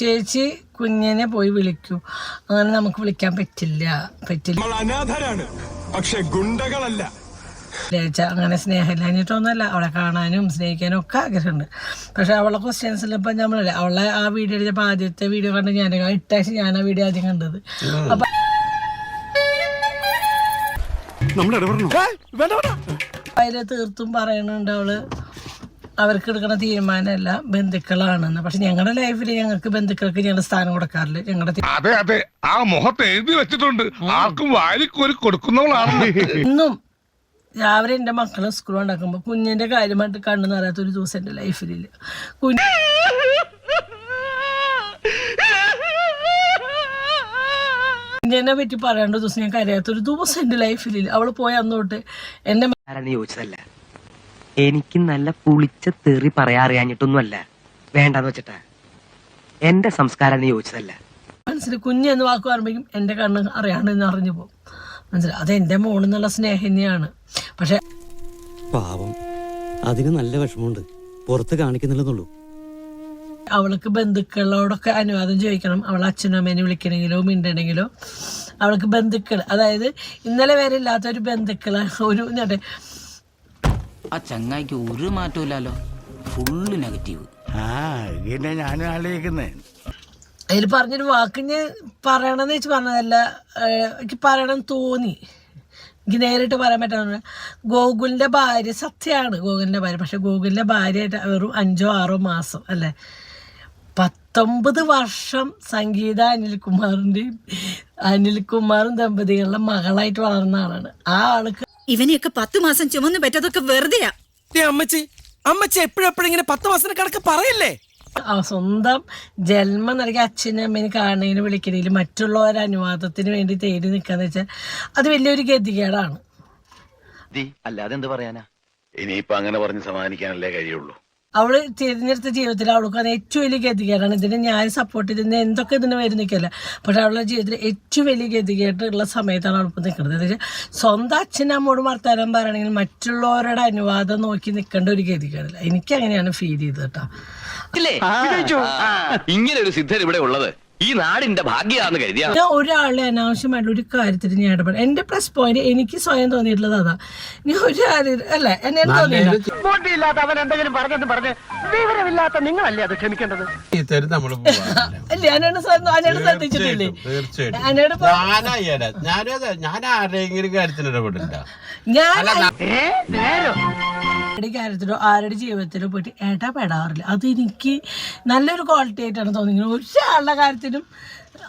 ചേച്ചി കുഞ്ഞിനെ പോയി വിളിക്കൂ. അങ്ങനെ നമുക്ക് വിളിക്കാൻ പറ്റില്ല. പറ്റില്ല. നമ്മൾ അനാഥരാണ്. പക്ഷെ ഗുണ്ടകളല്ല. ചേച്ചാ അങ്ങനെ സ്നേഹമില്ലാഞ്ഞിട്ടൊന്നുമല്ല. അവളെ കാണാനും സ്നേഹിക്കാനും ഒക്കെ ആഗ്രഹമുണ്ട്. പക്ഷെ അവളെ ക്വസ്റ്റ്യൻസിൽ ഇപ്പം നമ്മളല്ലേ അവളെ ആ വീഡിയോ എടുത്തപ്പോൾ ആദ്യത്തെ വീഡിയോ കണ്ട് ഞാൻ ഇട്ടാഴ്ച ഞാൻ ആ വീഡിയോ ആദ്യം കണ്ടത്. അപ്പൊ അതിൽ തീർത്തും പറയണുണ്ട് അവൾ. അവർക്ക് എടുക്കുന്ന തീരുമാനമല്ല ബന്ധുക്കളാണെന്ന്. പക്ഷെ ഞങ്ങളുടെ ലൈഫിൽ ഞങ്ങൾക്ക് ബന്ധുക്കൾക്ക് ഞങ്ങൾ സ്ഥാനം കൊടുക്കാറില്ല. ഞങ്ങളുടെ അതെ അതെ. ആ മുഖത്ത് എഴുതി വെച്ചിട്ടുണ്ട്. ആർക്കും വാരിക്കോരി കൊടുക്കുന്നവളാണ് ഇന്നും രാവിലെ എന്റെ മക്കളെ സ്കൂൾ ഉണ്ടാക്കുമ്പോൾ കുഞ്ഞിന്റെ കാര്യമായിട്ട് കണ്ണു നിറയാത്ത ഒരു ദിവസം എന്റെ ലൈഫിലില്ല. കുഞ്ഞ് കുഞ്ഞിനെ പറ്റി പറയേണ്ട ദിവസം ഞാൻ കരയാത്ത ഒരു ദിവസം എന്റെ ലൈഫിലില്ല. അവൾ പോയ അന്നോട്ട് തൊട്ട് എന്റെ ചോദിച്ചതല്ല? എനിക്ക് നല്ല പുളിച്ച തെറി പറയാറിയാഞ്ഞിട്ടൊന്നുമല്ല വേണ്ടെന്ന് വെച്ചിട്ടാ. എന്റെ സംസ്കാരം നീ ചോദിച്ചതല്ല. മനസ്സിൽ കുഞ്ഞ് എന്ന് വാക്ക് പറയുമ്പോഴേക്കും എന്റെ കണ്ണ് അറിയാണ്ടെന്ന് അറിഞ്ഞു പോകും. മനസ്സിലായി? അത് എന്റെ മോണെന്നുള്ള സ്നേഹം തന്നെയാണ് പക്ഷെ പാവം. അതിന് നല്ല വിഷമമുണ്ട്. പുറത്ത് കാണിക്കുന്നില്ലെന്നുള്ളൂ. അവൾക്ക് ബന്ധുക്കളോടൊക്കെ അനുവാദം ചോദിക്കണം. അവൾ അച്ഛനും അമ്മേനെ വിളിക്കണമെങ്കിലോ മിണ്ടണമെങ്കിലോ അവൾക്ക് ബന്ധുക്കൾ അതായത് ഇന്നലെ വരെ ഇല്ലാത്ത ഒരു ബന്ധുക്കൾ ഒരു എന്നിട്ട് ആ ചങ്ങായിക്ക് ഒരു മാറ്റമില്ലല്ലോ ഫുള്ള് നെഗറ്റീവ്. ആ ഇങ്ങനെ ഞാനും ആലോചിക്കുന്നേ. അതിൽ പറഞ്ഞൊരു വാക്കിന് ഞാൻ പറയണമെന്ന് വെച്ച് പറഞ്ഞതല്ല എനിക്ക് പറയണം തോന്നി. എനിക്ക് നേരിട്ട് പറയാൻ പറ്റാന്ന് ഗോകുലിന്റെ ഭാര്യ സത്യമാണ് ഗോകുലിന്റെ ഭാര്യ. പക്ഷെ ഗോകുലിന്റെ ഭാര്യയായിട്ട് വെറും അഞ്ചോ ആറോ മാസം അല്ലേ? പത്തൊമ്പത് വർഷം സംഗീത അനിൽകുമാറിന്റെയും അനിൽകുമാറും ദമ്പതികളുടെ മകളായിട്ട് വളർന്ന ആളാണ്. ആ ആൾക്ക് ഇവനെയൊക്കെ പത്തു മാസം ചുമന്ന് പറ്റതൊക്കെ വെറുതെയാ. അമ്മച്ചി അമ്മച്ചി എപ്പോഴെപ്പോഴിങ്ങനെ പത്ത് മാസത്തിന് കണക്ക് പറയല്ലേ? ആ സ്വന്തം ജന്മം നൽകിയ അച്ഛനും അമ്മേനെ കാണുന്നതിന് വിളിക്കുന്നതിൽ മറ്റുള്ളവരെ അനുവാദത്തിന് വേണ്ടി തേടി നിൽക്കാന്ന് വെച്ചാൽ അത് വലിയൊരു ഗതികേടാണ്. അല്ലാതെ എന്ത് പറയാനാ? ഇനിയിപ്പൊ അങ്ങനെ പറഞ്ഞ് സമാധാനിക്കാനല്ലേ കഴിയുള്ളൂ. അവൾ തിരഞ്ഞെടുത്ത ജീവിതത്തിൽ അവൾക്ക് അത് ഏറ്റവും വലിയ ഗതികേടാണ്. ഇതിനെ ഞാൻ സപ്പോർട്ട് ചെയ്തിരുന്ന എന്തൊക്കെ ഇതിന് വരുന്നില്ല പക്ഷെ അവളുടെ ജീവിതത്തിൽ ഏറ്റവും വലിയ ഗതികേട്ടുള്ള സമയത്താണ് അവൾക്ക് നിൽക്കുന്നത് എന്ന് വെച്ചാൽ സ്വന്തം അച്ഛനമ്മോട് വർത്താനം പറയണമെങ്കിൽ മറ്റുള്ളവരുടെ അനുവാദം നോക്കി നിൽക്കേണ്ട ഒരു ഗതികേടില്ല. എനിക്ക് അങ്ങനെയാണ് ഫീൽ ചെയ്തത് കേട്ടോ. ഇങ്ങനെ ഒരു സിദ്ധൻ ഇവിടെ ഉള്ളത്. ഈ നാടിന്റെ ഭാഗ്യാന്ന് കരുതിയാ ഞാൻ ഒരാളെ അനാവശ്യമായിട്ടുള്ള ഒരു കാര്യത്തിൽ ഞാൻ ഇടപെടും എന്റെ പ്ലസ് പോയിന്റ് എനിക്ക് സ്വയം തോന്നിയിട്ടുള്ളത് അതാ. ഞാൻ ഒരു കാര്യം അല്ല എന്നെ തോന്നിയില്ല. അല്ല ശ്രദ്ധിച്ചിട്ടില്ലേ? ഇപ്പൊ ഞാനാണ് ഞാനും അതെ ഞാൻ ആരെങ്കിലും കാര്യത്തിന് ഇടപെടില്ല. ഞാൻ ആരുടെ കാര്യത്തിലോ ആരുടെ ജീവിതത്തിലോ പോയിട്ട് ഇടപെടാറില്ല അത് എനിക്ക് നല്ലൊരു ക്വാളിറ്റി ആയിട്ടാണ് തോന്നിയത്. ഒരാളുടെ കാര്യത്തിലും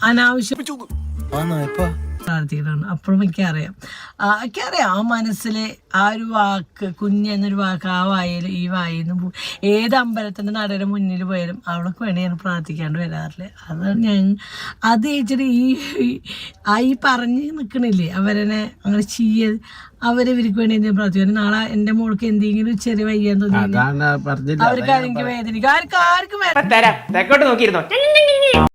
അനാവശ്യം. പ്രാർത്ഥിക്കുന്നതാണ് അപ്പോഴും എനിക്കറിയാം. ആ, എനിക്കറിയാം ആ മനസ്സിൽ ആ ഒരു വാക്ക് കുഞ്ഞ് എന്നൊരു വാക്ക് ആ വായിൽ ഈ വായിൽ നിന്ന് ഏത് അമ്പലത്തിന്റെ നടയുടെ മുന്നിൽ പോയാലും അവൾക്ക് വേണ്ടി ഞാൻ പ്രാർത്ഥിക്കാണ്ട് വരാറില്ല? അതാണ് ഞാൻ അത് ചേച്ചിട്ട് ഈ ആയി ആ ഈ പറഞ്ഞ് നിൽക്കണില്ലേ അവരെന്നെ അങ്ങനെ ചെയ്യ അവരിവർക്ക് വേണ്ടി എന്തെങ്കിലും പ്രാർത്ഥിക്കും. നാളെ എന്റെ മോൾക്ക് എന്തെങ്കിലും ചെറിയ വയ്യാൻ തോന്നി അവർക്ക് ആരെങ്കിലും വേദനിക്കും. ആർക്കും ആർക്കും വേദന തെക്കോട്ട് നോക്കിയിരുന്നോ?